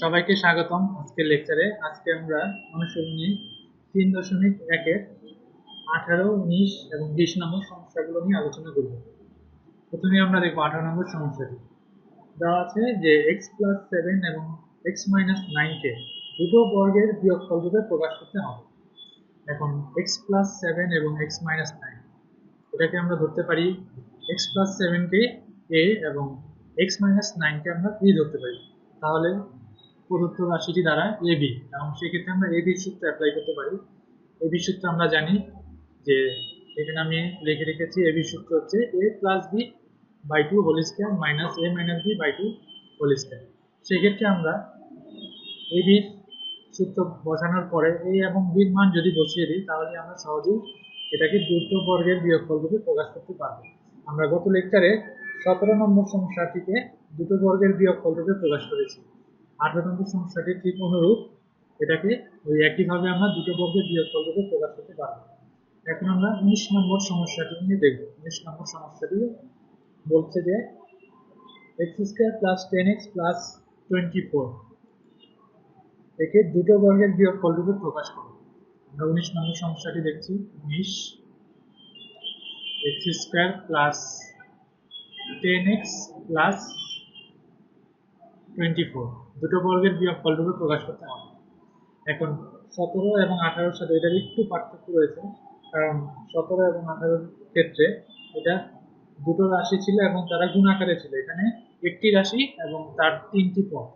সবাইকে স্বাগতম আজকের লেকচারে আজকে আমরা অনুশীলনী তিন দশমিক একের আঠারো, উনিশ এবং বিশ নম্বর সমস্যাগুলো নিয়ে আলোচনা করব। প্রথমে আমরা দেখব আঠারো নম্বর সমস্যাটি। দেওয়া আছে যে এক্স প্লাস সেভেন এবং এক্স মাইনাস নাইনকে দুটো বর্গের বিয়োগফল রূপে প্রকাশ করতে হবে। এখন এক্স প্লাস সেভেন এবং এক্স মাইনাস নাইন এটাকে আমরা ধরতে পারি এক্স প্লাস সেভেনকে এ এবং এক্স মাইনাস নাইনকে আমরা বি ধরতে পারি। তাহলে প্রদত্ত রাশিটি দ্বারা এ বি এবং সেক্ষেত্রে আমরা এ বির সূত্র অ্যাপ্লাই করতে পারি। এ বির সূত্র আমরা জানি যে এখানে আমি লিখে রেখেছি এ বির সূত্র হচ্ছে a plus b by two whole square minus a minus b by two whole square সেক্ষেত্রে আমরা এ বির সূত্র বসানোর পরে এ এবং বির মান যদি বসিয়ে দিই, তাহলে আমরা সহজেই এটাকে দুটো বর্গের বিয়োগফল রূপে প্রকাশ করতে পারব। আমরা গত লেকচারে সতেরো নম্বর সমস্যাটিকে দুটো বর্গের বিয়োগফল রূপে প্রকাশ করেছি। আঠারো নম্বর সমস্যাটি ঠিক অনুরূপ এটাকে ওই একইভাবে আমরা দুটো বর্গের বিয়োগফল রূপে প্রকাশ করতে পারব। এখন আমরা উনিশ নম্বর সমস্যাটি নিয়ে দেখব। উনিশ নম্বর সমস্যাটি বলছে যে x square plus ten x plus twenty four একে দুটো বর্গের বিয়োগফল রূপে প্রকাশ করব। আমরা উনিশ নম্বর সমস্যাটি দেখছি। উনিশ x square plus ten x plus twenty four. দুটো বর্গের বিয়োগফল রূপে প্রকাশ করতে হবে। এখন সতেরো এবং আঠারোর সাথে এটার একটু পার্থক্য রয়েছে, কারণ সতেরো এবং আঠারোর ক্ষেত্রে এটা দুটো রাশি ছিল এবং তারা গুণ আকারে ছিল। এখানে একটি রাশি এবং তার তিনটি পদ।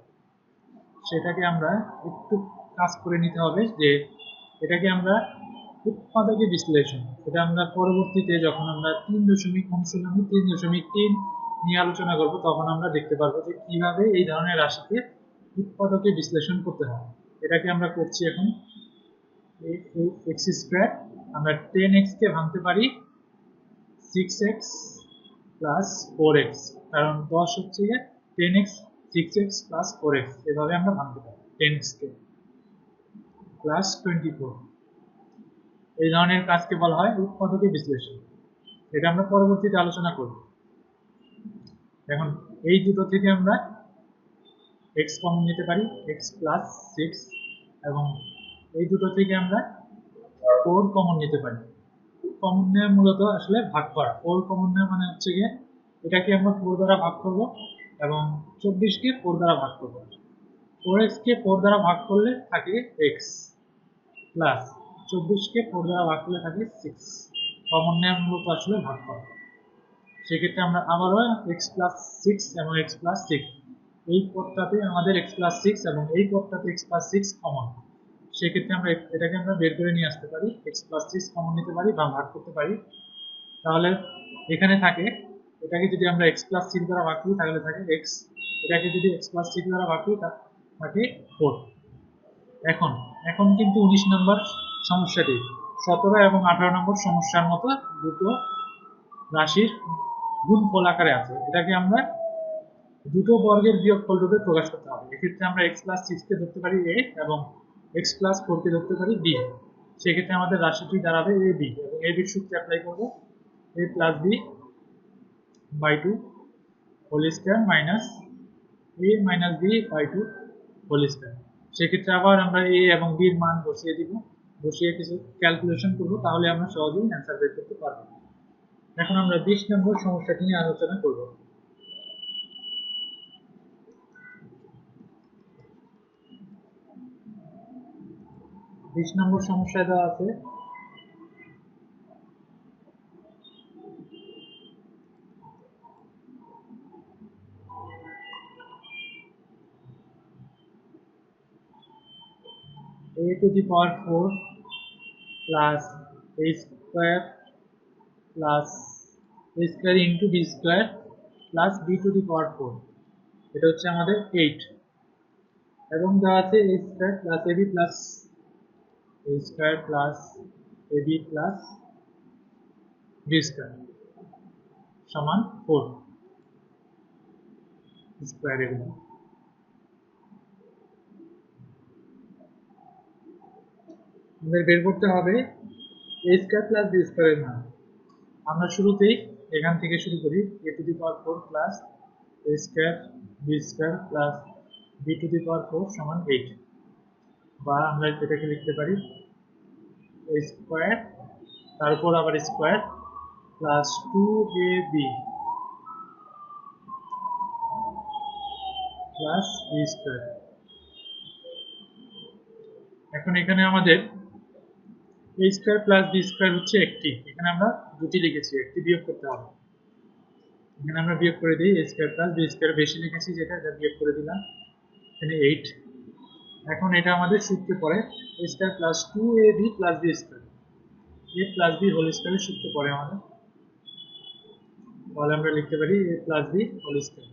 সেটাকে আমরা একটু কাজ করে নিতে হবে যে এটাকে আমরা উৎপাদকে বিশ্লেষণ, এটা আমরা পরবর্তীতে যখন আমরা তিন দশমিক অনুশীলনী তিন দশমিক তিন নিয়ে আলোচনা করব, তখন আমরা দেখতে পারব যে কীভাবে এই ধরনের রাশিকে উৎপাদকে বিশ্লেষণ করতে হয়। এটাকে আমরা করছি এখন এক্স স্কোয়ার আমরা টেন এক্সকে ভাঙতে পারি six x plus four x কারণ দশ হচ্ছে গিয়ে ten x six x plus four x এভাবে আমরা ভাঙতে পারি টেন এক্সকে প্লাস টোয়েন্টি ফোর এই ধরনের কাজকে বলা হয় উৎপাদকে বিশ্লেষণ। এটা আমরা পরবর্তীতে আলোচনা করব। এখন এই দুটো থেকে আমরা এক্স কমন নিতে পারি এক্স প্লাস সিক্স এবং এই দুটো থেকে আমরা ফোর কমন নিতে পারি। কমন নেওয়া মূলত আসলে ভাগ করা। ফোর কমন নেওয়া মানে হচ্ছে গিয়ে এটাকে আমরা ফোর দ্বারা ভাগ করব এবং চব্বিশকে ফোর দ্বারা ভাগ করব। ফোর এক্সকে ফোর দ্বারা ভাগ করলে থাকে এক্স প্লাস চব্বিশকে ফোর দ্বারা ভাগ করলে থাকে সিক্স কমন নেওয়া মূলত আসলে ভাগ করা। সেক্ষেত্রে আমরা আবারও এক্স প্লাস সিক্স এবং এক্স প্লাস সিক্স এই পদটাতে আমাদের এক্স প্লাস সিক্স এবং এই পদটাতে এক্স প্লাস সিক্স কমন সেক্ষেত্রে আমরা এটাকে আমরা বের করে নিয়ে আসতে পারি এক্স প্লাস সিক্স কমন নিতে পারি বা ভাগ করতে পারি। তাহলে এখানে থাকে, এটাকে যদি আমরা এক্স প্লাস সিক্স দ্বারা ভাগ করি, তাহলে থাকে এক্স এটাকে যদি এক্স প্লাস সিক্স দ্বারা ভাগ করি থাকে ফোর এখন এখন কিন্তু উনিশ নম্বর সমস্যাটি, সতেরো এবং আঠারো নম্বর সমস্যার মতো দুটো রাশির গুণফল আকারে আছে, এটাকে আমরা দুটো বর্গের বিয়োগফল রূপে প্রকাশ করতে হবে। এক্ষেত্রে আমরা এক্স প্লাস সিক্সকে ধরতে পারি এ এবং এক্স প্লাস ফোরকে ধরতে পারি বি সেক্ষেত্রে আমাদের রাশিটি দাঁড়াবে এ বি এবং এ বির সূত্রে অ্যাপ্লাই করব। A plus b by two whole square minus a minus b by two whole square সেক্ষেত্রে আবার আমরা এ এবং বির মান বসিয়ে দিব। বসিয়ে কিছু ক্যালকুলেশন করব, তাহলে আমরা সহজেই অ্যান্সার বের করতে পারব। এখন আমরা বিশ নম্বর সমস্যাটি নিয়ে আলোচনা করব। বিশ নম্বর সমস্যায় দেওয়া আছে। a to the power 4 plus a square plus a square into b square plus b to the power 4 এটা হচ্ছে আমাদের 8 এবং দেওয়া আছে a square plus ab plus a square plus ab plus b square সমান 4 স্কোয়ার এগুলো আমাদের বের করতে হবে এ স্কোয়ার প্লাস বি স্কোয়ারের মান আমরা শুরুতেই এখান থেকে শুরু করি a to the power four plus a square b square plus b to the power four সমান এইট বা আমরা এটাকে লিখতে পারি এ স্কোয়ার তারপর আবার square plus two a b plus b square এখন এখানে আমাদের a square plus b square হচ্ছে একটি। এখানে আমরা দুটি লিখেছি, একটি বিয়োগ করতে হবে। এখানে আমরা বিয়োগ করে দিই a square plus b square বেশি লিখেছি যেটা, এটা বিয়োগ করে দিলাম। এখানে এইট এখন এটা আমাদের সূত্রে পড়ে a square plus two a b plus b square a plus b whole সূত্রে পড়ে আমাদের। তাহলে আমরা লিখতে পারি a plus b whole square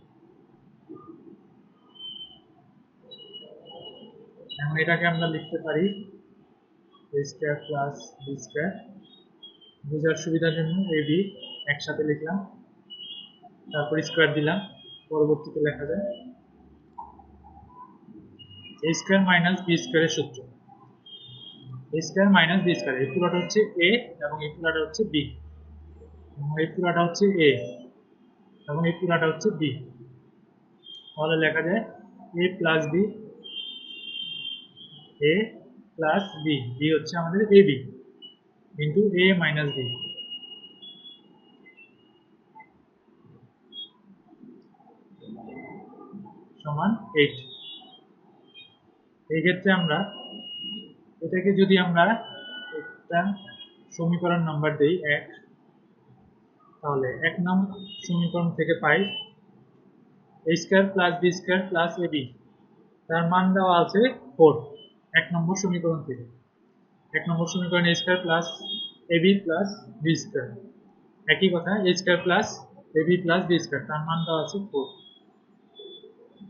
এখন এটাকে আমরা লিখতে পারি স্কোয়ার প্লাস বি স্কোয়ার বোঝার সুবিধার জন্য এ বি একসাথে লিখলাম। তারপর স্কোয়ার দিলাম। পরবর্তীতে লেখা যায় এ স্কোয়ার মাইনাস বি স্কোয়ারের সূত্র। A square minus b square এই পুরোটা হচ্ছে এ এবং এই পুরোটা হচ্ছে বি এবং এই পুরোটা হচ্ছে এ এবং এই পুরোটা হচ্ছে বি তাহলে লেখা যায় a plus b a plus b b হচ্ছে আমাদের a b into a minus b সমান এইট এই ক্ষেত্রে আমরা এটাকে যদি আমরা একটা সমীকরণ নাম্বার দেই, এক, তাহলে এক নং সমীকরণ থেকে পাই a square plus b square plus a b তার মান দেওয়া আছে ফোর এক নম্বর সমীকরণ থেকে। এক নম্বর সমীকরণ a square plus a b plus b square একই কথা a square plus a b plus b square তার মান দেওয়া আছে ফোর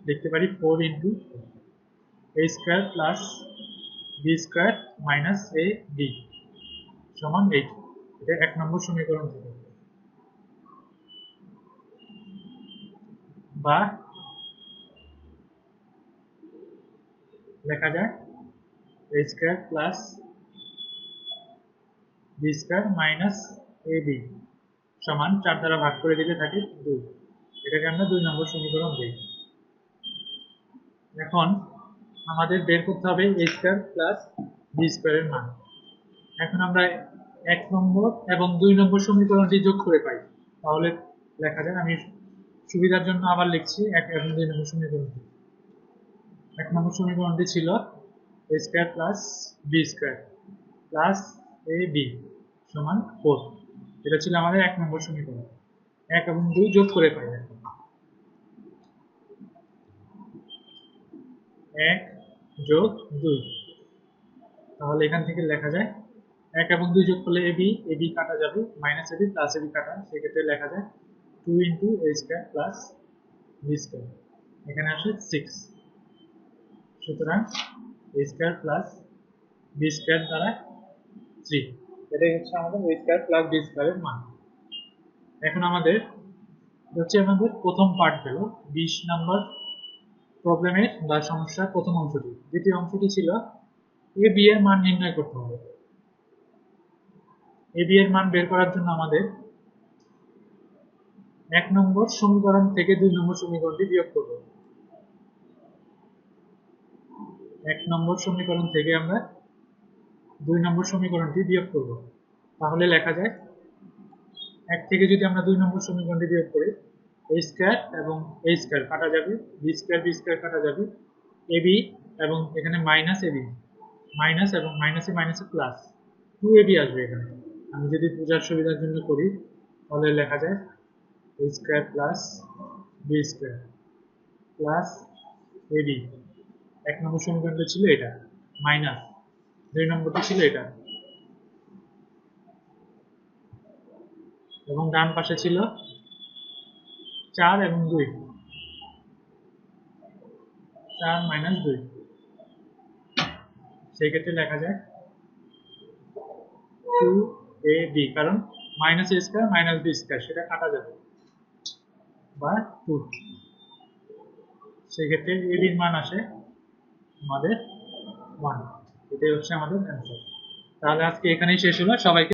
লিখতে পারি four into a square plus b square minus a b সমান এইট এটা এক নম্বর সমীকরণ থেকে। বা লেখা যায় a square plus b square minus a b সমান চার দ্বারা ভাগ করে দিলে থাকে দুই। এটাকে আমরা দুই নম্বর সমীকরণ দিই। এখন আমাদের বের করতে হবে এ স্কোয়ার প্লাস বি স্কোয়ারের মান। এখন আমরা এক নম্বর এবং দুই নম্বর সমীকরণটি যোগ করে পাই। তাহলে লেখা যায়, আমি সুবিধার জন্য আবার লিখছি এক এবং দুই নম্বর সমীকরণটি। এক নম্বর সমীকরণটি ছিল a square plus b square plus a b সমান ফোর এটা ছিল আমাদের এক নম্বর সমীকরণ। এক এবং দুই যোগ করে পাই এক যোগ দুই। তাহলে এখান থেকে লেখা যায়, এক এবং দুই যোগ করলে এবি এবি কাটা যাবে মাইনাস এবি প্লাস এবি কাটা, সেক্ষেত্রে লেখা যায় two into a square plus b square এখানে আসে সিক্স সুতরাং a square plus b square দ্বারা থ্রি। এটাই হচ্ছে আমাদের এ স্কোয়ার প্লাস বি স্কোয়ারের মান। এখন আমাদের হচ্ছে আমাদের প্রথম পার্ট গেল বিশ নম্বর প্রবলেমের বা সমস্যার প্রথম অংশটি। দ্বিতীয় অংশটি ছিল এ এর মান নির্ণয় করতে হবে। এ বি এর মান বের করার জন্য আমাদের এক নম্বর সমীকরণ থেকে দুই নম্বর সমীকরণটি বিয়োগ করব। এক নম্বর সমীকরণ থেকে আমরা দুই নম্বর সমীকরণটি বিয়োগ করব। তাহলে লেখা যায়, এক থেকে যদি আমরা দুই নম্বর সমীকরণটি বিয়োগ করি এ স্কোয়ার এবং এ স্কোয়ার কাটা যাবে বি স্কোয়ার বি স্কোয়ার কাটা যাবে এ বি এবং এখানে মাইনাস এ বি মাইনাস এবং মাইনাসে মাইনাসে প্লাস টু এ বি আসবে এখানে। আমি যদি পূজার সুবিধার জন্য করি, তাহলে লেখা যায় a square plus b square plus a b এক নম্বর সমীকরণটা ছিল এটা, মাইনাস দুই নম্বরটি ছিল এটা। এবং ডান পাশে ছিল চার এবং দুই। চার মাইনাস দুই। সেই ক্ষেত্রে লেখা যায় টু এ বি কারণ minus a square, minus b square, সেটা কাটা যাবে। বা টু। সেই ক্ষেত্রে এ বির মান আসে আমাদের ওয়ান এটাই হচ্ছে আমাদের অ্যান্সার তাহলে আজকে এখানেই শেষ হলো। সবাইকে